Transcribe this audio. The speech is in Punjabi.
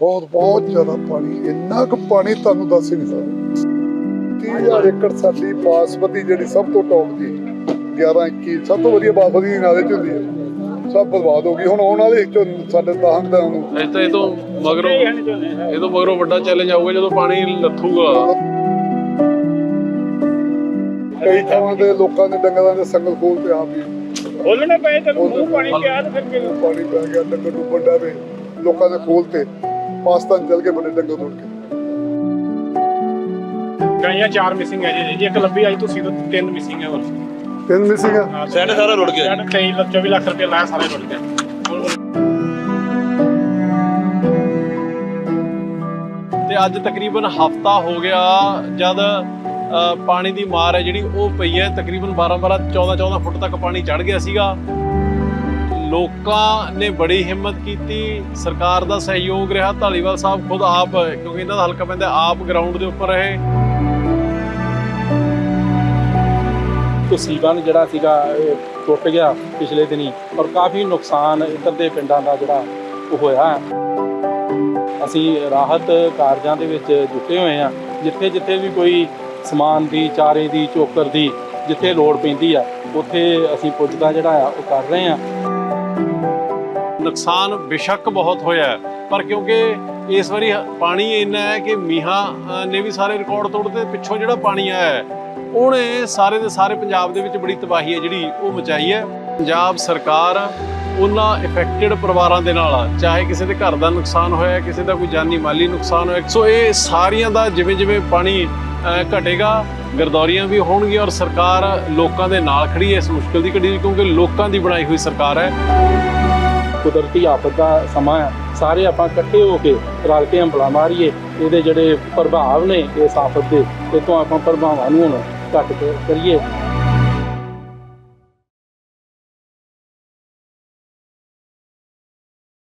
ਬਹੁਤ ਬਹੁਤ ਜ਼ਿਆਦਾ ਪਾਣੀ ਇੰਨਾ ਕੁ ਪਾਣੀ ਤੁਹਾਨੂੰ ਦੱਸ ਹੀ ਨਹੀਂ ਸਕਦਾ। 30000 ਏਕੜ ਸਾਡੀ ਬਾਸਮਤੀ ਜਿਹੜੀ ਸਭ ਤੋਂ ਟੌਪ ਦੀ 11 21 ਸਭ ਤੋਂ ਵਧੀਆ ਬਾਸਮਤੀ ਦੀ ਨਾਲੇ ਚ ਹੁੰਦੀ ਹੈ ਸਭ ਬਰਬਾਦ ਹੋ ਗਈ ਹੁਣ ਆਉਣ ਵਾਲੇ ਚੋਂ ਸਾਡੇ ਦਹਾਂ ਦਾ ਨੂੰ। ਇਹ ਤਾਂ ਇਹ ਤੋਂ ਮਗਰੋਂ ਇਹ ਤੋਂ ਮਗਰੋਂ ਵੱਡਾ ਚੈਲੰਜ ਆਊਗਾ ਜਦੋਂ ਪਾਣੀ ਲੱਥੂਗਾ। ਕਈ ਥਾਵਾਂ ਤੇ ਲੋਕਾਂ ਦੇ ਡੰਗਰਾਂ ਦੇ ਸੰਗਲ ਖੋਲ ਤੇ ਆਪ ਹੀ ਖੋਲਣੇ ਪਏ ਤੇ ਮੂੰਹ ਪਾਣੀ ਪਿਆ ਤੇ ਫਿਰ ਪਾਣੀ ਪੈ ਗਿਆ ਡੰਗਰ ਡੁੱਬਣ ਡਾ ਵੇ ਲੋਕਾਂ ਦੇ ਖੋਲ ਤੇ। ਪਾਕਿਸਤਾਨ ਚਲ ਕੇ ਬੜੇ ਡੰਗਰ ਉੱਡ ਕੇ। ਗਾਈਆਂ ਚਾਰ ਮਿਸਿੰਗ ਹੈ ਜੀ ਜੀ ਇੱਕ ਲੰਬੀ ਆਈ ਤੁਸੀਂ ਤਾਂ ਤਿੰਨ ਮਿਸਿੰਗ ਹੈ ਹੋਰ। ਤਿੰਨ ਮਿਸਿੰਗ ਸਾਡੇ ਸਾਰਾ ਰੁੜ ਗਿਆ 23 ਲੱਖ 24 ਲੱਖ ਰੁਪਏ ਲਾਇਆ ਸਾਰੇ ਰੁੜ ਗਿਆ ਤੇ ਅੱਜ ਤਕਰੀਬਨ ਹਫਤਾ ਹੋ ਗਿਆ ਜਦ ਪਾਣੀ ਦੀ ਮਾਰ ਹੈ ਜਿਹੜੀ ਉਹ ਪਈ ਹੈ। ਤਕਰੀਬਨ 12 12 14 14 ਫੁੱਟ ਤੱਕ ਪਾਣੀ ਚੜ ਗਿਆ ਸੀਗਾ। ਲੋਕਾਂ ਨੇ ਬੜੀ ਹਿੰਮਤ ਕੀਤੀ। ਸਰਕਾਰ ਦਾ ਸਹਿਯੋਗ ਰਿਹਾ। ਢਾਲੀਵਾਲ ਸਾਹਿਬ ਖੁਦ ਆਪ, ਕਿਉਂਕਿ ਇਹਨਾਂ ਦਾ ਹਲਕਾ ਪੈਂਦਾ ਆਪ ਗਰਾਊਂਡ ਦੇ ਉੱਪਰ ਰਹੇ। ਤਸੀਬਾਨ ਜਿਹੜਾ ਸੀਗਾ ਟੁੱਟ ਗਿਆ ਪਿਛਲੇ ਦਿਨੀ ਔਰ ਕਾਫੀ ਨੁਕਸਾਨ ਇੱਧਰ ਦੇ ਪਿੰਡਾਂ ਦਾ ਜਿਹੜਾ ਉਹ ਹੋਇਆ ਅਸੀਂ ਰਾਹਤ ਕਾਰਜਾਂ ਦੇ ਵਿੱਚ ਜੁਟੇ ਹੋਏ ਆ ਜਿੱਥੇ ਜਿੱਥੇ ਵੀ ਕੋਈ ਸਮਾਨ ਦੀ, ਚਾਰੇ ਦੀ, ਚੋਕਰ ਦੀ ਜਿੱਥੇ ਲੋੜ ਪੈਂਦੀ ਆ, ਉੱਥੇ ਅਸੀਂ ਪੁੱਜਦਾ ਜਿਹੜਾ ਆ, ਉਹ ਕਰ ਰਹੇ ਆ ਨੁਕਸਾਨ ਬੇਸ਼ੱਕ ਬਹੁਤ ਹੋਇਆ ਪਰ ਕਿਉਂਕਿ ਇਸ ਵਾਰੀ ਪਾਣੀ ਇੰਨਾ ਹੈ ਕਿ ਮੀਹਾਂ ਨੇ ਵੀ ਸਾਰੇ ਰਿਕਾਰਡ ਤੋੜਦੇ ਪਿੱਛੋਂ ਜਿਹੜਾ ਪਾਣੀ ਆਇਆ ਉਹਨੇ ਸਾਰੇ ਦੇ ਸਾਰੇ ਪੰਜਾਬ ਦੇ ਵਿੱਚ ਬੜੀ ਤਬਾਹੀ ਹੈ ਜਿਹੜੀ ਉਹ ਮਚਾਈ ਹੈ। ਪੰਜਾਬ ਸਰਕਾਰ ਉਹਨਾਂ ਇਫੈਕਟਡ ਪਰਿਵਾਰਾਂ ਦੇ ਨਾਲ ਆ, ਚਾਹੇ ਕਿਸੇ ਦੇ ਘਰ ਦਾ ਨੁਕਸਾਨ ਹੋਇਆ ਕਿਸੇ ਦਾ ਕੋਈ ਜਾਨੀ ਮਾਲੀ ਨੁਕਸਾਨ ਹੋਇਆ। ਸੋ ਇਹ ਸਾਰੀਆਂ ਦਾ ਜਿਵੇਂ ਜਿਵੇਂ ਪਾਣੀ ਘਟੇਗਾ ਗਰਦੌਰੀਆਂ ਵੀ ਹੋਣਗੀਆਂ ਔਰ ਸਰਕਾਰ ਲੋਕਾਂ ਦੇ ਨਾਲ ਖੜੀ ਹੈ ਇਸ ਮੁਸ਼ਕਲ ਦੀ ਘੜੀ ਕਿਉਂਕਿ ਲੋਕਾਂ ਦੀ ਬਣਾਈ ਹੋਈ ਸਰਕਾਰ ਹੈ। ਕੁਦਰਤੀ ਆਫਤ ਦਾ ਸਮਾਂ ਹੈ। ਸਾਰੇ ਆਪਾਂ ਇਕੱਠੇ ਹੋ ਕੇ ਰਲ ਕੇ ਹੰਬਲਾ ਮਾਰੀਏ। ਇਹਦੇ ਜਿਹੜੇ ਪ੍ਰਭਾਵ ਨੇ ਇਸ ਆਫਤ ਦੇ, ਇਹ ਤੋਂ ਆਪਾਂ ਪ੍ਰਭਾਵਾਂ ਨੂੰ ਹੁਣ ਘੱਟ ਕਰੀਏ।